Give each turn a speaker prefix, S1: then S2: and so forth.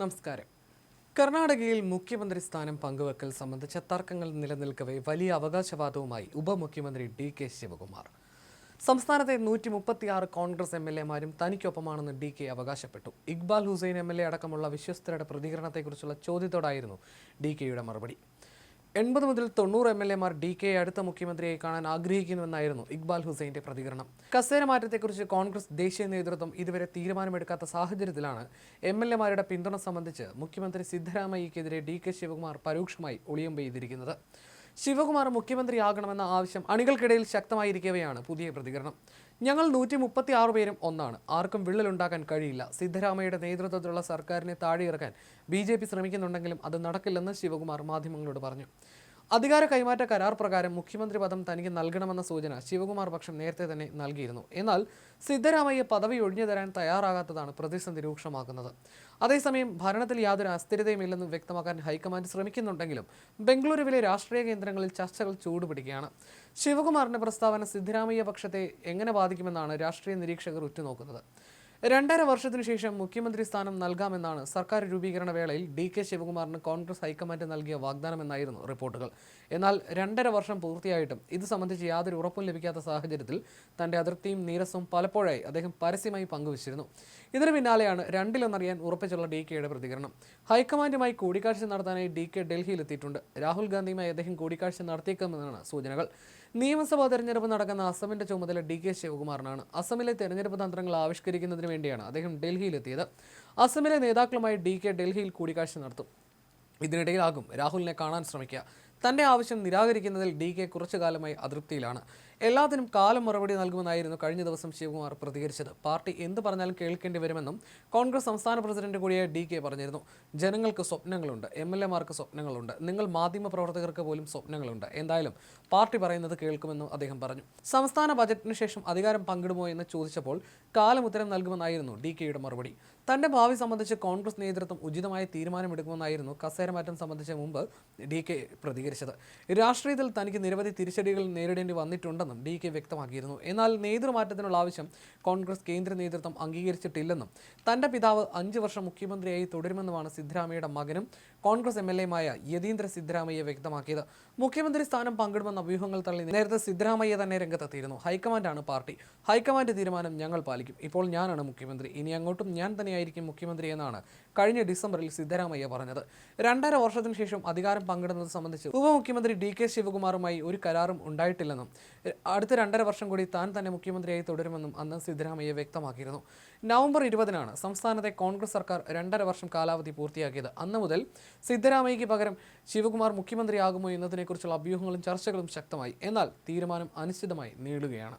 S1: നമസ്കാരം. കർണാടകയിൽ മുഖ്യമന്ത്രി സ്ഥാനം പങ്കുവെക്കൽ സംബന്ധിച്ച തർക്കങ്ങൾ നിലനിൽക്കവെ വലിയ അവകാശവാദവുമായി ഉപമുഖ്യമന്ത്രി ഡി കെ ശിവകുമാർ. സംസ്ഥാനത്തെ നൂറ്റി മുപ്പത്തിയാറ് കോൺഗ്രസ് എം എൽ എമാരും തനിക്കൊപ്പമാണെന്ന് ഡി കെ അവകാശപ്പെട്ടു. Iqbal Hussain M L A അടക്കമുള്ള വിശ്വസ്തരുടെ പ്രതികരണത്തെക്കുറിച്ചുള്ള ചോദ്യത്തോടായിരുന്നു ഡി കെയുടെ മറുപടി. എൺപത് മുതൽ തൊണ്ണൂറ് എം എൽ എമാർ ഡി കെ അടുത്ത മുഖ്യമന്ത്രിയെ കാണാൻ ആഗ്രഹിക്കുന്നുവെന്നായിരുന്നു ഇക്ബാൽ ഹുസൈന്റെ പ്രതികരണം. കസേര മാറ്റത്തെക്കുറിച്ച് കോൺഗ്രസ് ദേശീയ നേതൃത്വം ഇതുവരെ തീരുമാനമെടുക്കാത്ത സാഹചര്യത്തിലാണ് എം എൽ എമാരുടെ പിന്തുണ സംബന്ധിച്ച് മുഖ്യമന്ത്രി സിദ്ധരാമയ്യക്കെതിരെ ഡി കെ ശിവകുമാർ പരോക്ഷമായി ഒളിയം പെയ്തിരിക്കുന്നത് ശിവകുമാർ മുഖ്യമന്ത്രിയാകണമെന്ന ആവശ്യം അണികൾക്കിടയിൽ ശക്തമായിരിക്കവെയാണ് പുതിയ പ്രതികരണം. ഞങ്ങൾ നൂറ്റി മുപ്പത്തി ആറ് പേരും ഒന്നാണ്. ആർക്കും വിള്ളലുണ്ടാക്കാൻ കഴിയില്ല. സിദ്ധരാമയുടെ നേതൃത്വത്തിലുള്ള സർക്കാരിനെ താഴെയിറക്കാൻ ബി ജെ പി ശ്രമിക്കുന്നുണ്ടെങ്കിലും അത് നടക്കില്ലെന്ന് ശിവകുമാർ മാധ്യമങ്ങളോട് പറഞ്ഞു. അധികാര കൈമാറ്റ കരാർ പ്രകാരം മുഖ്യമന്ത്രി പദം തനിക്ക് നൽകണമെന്ന സൂചന ശിവകുമാർ പക്ഷം നേരത്തെ തന്നെ നൽകിയിരുന്നു. എന്നാൽ സിദ്ധരാമയ്യ പദവി ഒഴിഞ്ഞു തരാൻ തയ്യാറാകാത്തതാണ് പ്രതിസന്ധി രൂക്ഷമാക്കുന്നത്. അതേസമയം ഭരണത്തിൽ യാതൊരു അസ്ഥിരതയുമില്ലെന്ന് വ്യക്തമാക്കാൻ ഹൈക്കമാൻഡ് ശ്രമിക്കുന്നുണ്ടെങ്കിലും ബംഗളൂരുവിലെ രാഷ്ട്രീയ കേന്ദ്രങ്ങളിൽ ചർച്ചകൾ ചൂടുപിടിക്കുകയാണ്. ശിവകുമാറിന്റെ പ്രസ്താവന സിദ്ധരാമയ്യ പക്ഷത്തെ എങ്ങനെ ബാധിക്കുമെന്നാണ് രാഷ്ട്രീയ നിരീക്ഷകർ ഉറ്റുനോക്കുന്നത്. രണ്ടര വർഷത്തിനു ശേഷം മുഖ്യമന്ത്രി സ്ഥാനം നൽകാമെന്നാണ് സർക്കാർ രൂപീകരണ വേളയിൽ ഡി കെ ശിവകുമാറിന് കോൺഗ്രസ് ഹൈക്കമാൻഡ് നൽകിയ വാഗ്ദാനമെന്നായിരുന്നു റിപ്പോർട്ടുകൾ. എന്നാൽ രണ്ടര വർഷം പൂർത്തിയായിട്ടും ഇത് സംബന്ധിച്ച് യാതൊരു ഉറപ്പും ലഭിക്കാത്ത സാഹചര്യത്തിൽ തന്റെ അതിർത്തിയും നീരസവും പലപ്പോഴായി അദ്ദേഹം പരസ്യമായി പങ്കുവച്ചിരുന്നു. ഇതിന് പിന്നാലെയാണ് രണ്ടിലൊന്നറിയാൻ ഉറപ്പിച്ചുള്ള ഡി കെയുടെ പ്രതികരണം. ഹൈക്കമാൻഡുമായി കൂടിക്കാഴ്ച നടത്താനായി ഡി കെ ഡൽഹിയിൽ എത്തിയിട്ടുണ്ട് രാഹുൽ ഗാന്ധിയുമായി അദ്ദേഹം കൂടിക്കാഴ്ച നടത്തിയേക്കുമെന്നാണ് സൂചനകൾ. നിയമസഭാ തെരഞ്ഞെടുപ്പ് നടക്കുന്ന അസമിന്റെ ചുമതല ഡി കെ ശിവകുമാറിനാണ്. അസമിലെ തെരഞ്ഞെടുപ്പ് തന്ത്രങ്ങൾ ആവിഷ്കരിക്കുന്നതിന് വേണ്ടിയാണ് അദ്ദേഹം ഡൽഹിയിലെത്തിയത്. അസമിലെ നേതാക്കളുമായി ഡി കെ ഡൽഹിയിൽ കൂടിക്കാഴ്ച നടത്തും. ഇതിനിടയിലാകും രാഹുലിനെ കാണാൻ ശ്രമിക്കുക. തന്റെ ആവശ്യം നിരാകരിക്കുന്നതിൽ ഡി കെ കുറച്ചു കാലമായി അതൃപ്തിയിലാണ്. എല്ലാത്തിനും കാലം മറുപടി നൽകുമെന്നായിരുന്നു കഴിഞ്ഞ ദിവസം ശിവകുമാർ പ്രതികരിച്ചത്. പാർട്ടി എന്ത് പറഞ്ഞാലും കേൾക്കേണ്ടി വരുമെന്നും കോൺഗ്രസ് സംസ്ഥാന പ്രസിഡന്റ് കൂടിയായ ഡി കെ പറഞ്ഞിരുന്നു. ജനങ്ങൾക്ക് സ്വപ്നങ്ങളുണ്ട്. M L എമാർക്ക് സ്വപ്നങ്ങളുണ്ട്. നിങ്ങൾ മാധ്യമ പ്രവർത്തകർക്ക് പോലും സ്വപ്നങ്ങളുണ്ട്. എന്തായാലും പാർട്ടി പറയുന്നത് കേൾക്കുമെന്നും അദ്ദേഹം പറഞ്ഞു. സംസ്ഥാന ബജറ്റിന് ശേഷം അധികാരം പങ്കിടുമോ എന്ന് ചോദിച്ചപ്പോൾ കാലം ഉത്തരം നൽകുമെന്നായിരുന്നു ഡി കെയുടെ മറുപടി. തന്റെ ഭാവി സംബന്ധിച്ച് കോൺഗ്രസ് നേതൃത്വം ഉചിതമായ തീരുമാനമെടുക്കുമെന്നായിരുന്നു കസേരമാറ്റം സംബന്ധിച്ച മുമ്പ് ഡി കെ പ്രതികരിച്ചത് രാഷ്ട്രീയത്തിൽ തനിക്ക് നിരവധി തിരിച്ചടികൾ നേരിടേണ്ടി വന്നിട്ടുണ്ടെന്നും ഡി കെ വ്യക്തമാക്കിയിരുന്നു. എന്നാൽ നേതൃമാറ്റത്തിനുള്ള ആവശ്യം കോൺഗ്രസ് കേന്ദ്ര നേതൃത്വം അംഗീകരിച്ചിട്ടില്ലെന്നും തന്റെ പിതാവ് അഞ്ച് വർഷം മുഖ്യമന്ത്രിയായി തുടരുമെന്നുമാണ് സിദ്ധരാമയ്യയുടെ മകനും കോൺഗ്രസ് എം എൽ എമായ യതീന്ദ്ര സിദ്ധരാമയ്യ വ്യക്തമാക്കിയത്. മുഖ്യമന്ത്രി സ്ഥാനം പങ്കിടുമെന്ന വ്യൂഹങ്ങൾ തള്ളി നേരത്തെ സിദ്ധരാമയ്യ തന്നെ രംഗത്തെത്തിയിരുന്നു. ഹൈക്കമാൻഡാണ് പാർട്ടി. ഹൈക്കമാൻഡ് തീരുമാനം ഞങ്ങൾ പാലിക്കും. ഇപ്പോൾ ഞാനാണ് മുഖ്യമന്ത്രി. ഇനി അങ്ങോട്ടും ഞാൻ തന്നെയായിരിക്കും മുഖ്യമന്ത്രി എന്നാണ് കഴിഞ്ഞ ഡിസംബറിൽ സിദ്ധരാമയ്യ പറഞ്ഞത്. രണ്ടര വർഷത്തിനു ശേഷം അധികാരം പങ്കിടുന്നത് സംബന്ധിച്ച് ഉപമുഖ്യമന്ത്രി ഡി കെ ശിവകുമാറുമായി ഒരു കരാറും ഉണ്ടായിട്ടില്ലെന്നും അടുത്ത രണ്ടര വർഷം കൂടി താൻ തന്നെ മുഖ്യമന്ത്രിയായി തുടരുമെന്നും അന്ന് സിദ്ധരാമയ്യ വ്യക്തമാക്കിയിരുന്നു. നവംബർ ഇരുപതിനാണ് സംസ്ഥാനത്തെ കോൺഗ്രസ് സർക്കാർ രണ്ടര വർഷം കാലാവധി പൂർത്തിയാക്കിയത്. അന്ന് മുതൽ സിദ്ധരാമയ്യയ്ക്ക് പകരം ശിവകുമാർ മുഖ്യമന്ത്രിയാകുമോ എന്നതിനെക്കുറിച്ചുള്ള അഭ്യൂഹങ്ങളും ചർച്ചകളും ശക്തമായി. എന്നാൽ തീരുമാനം അനിശ്ചിതമായി നീളുകയാണ്.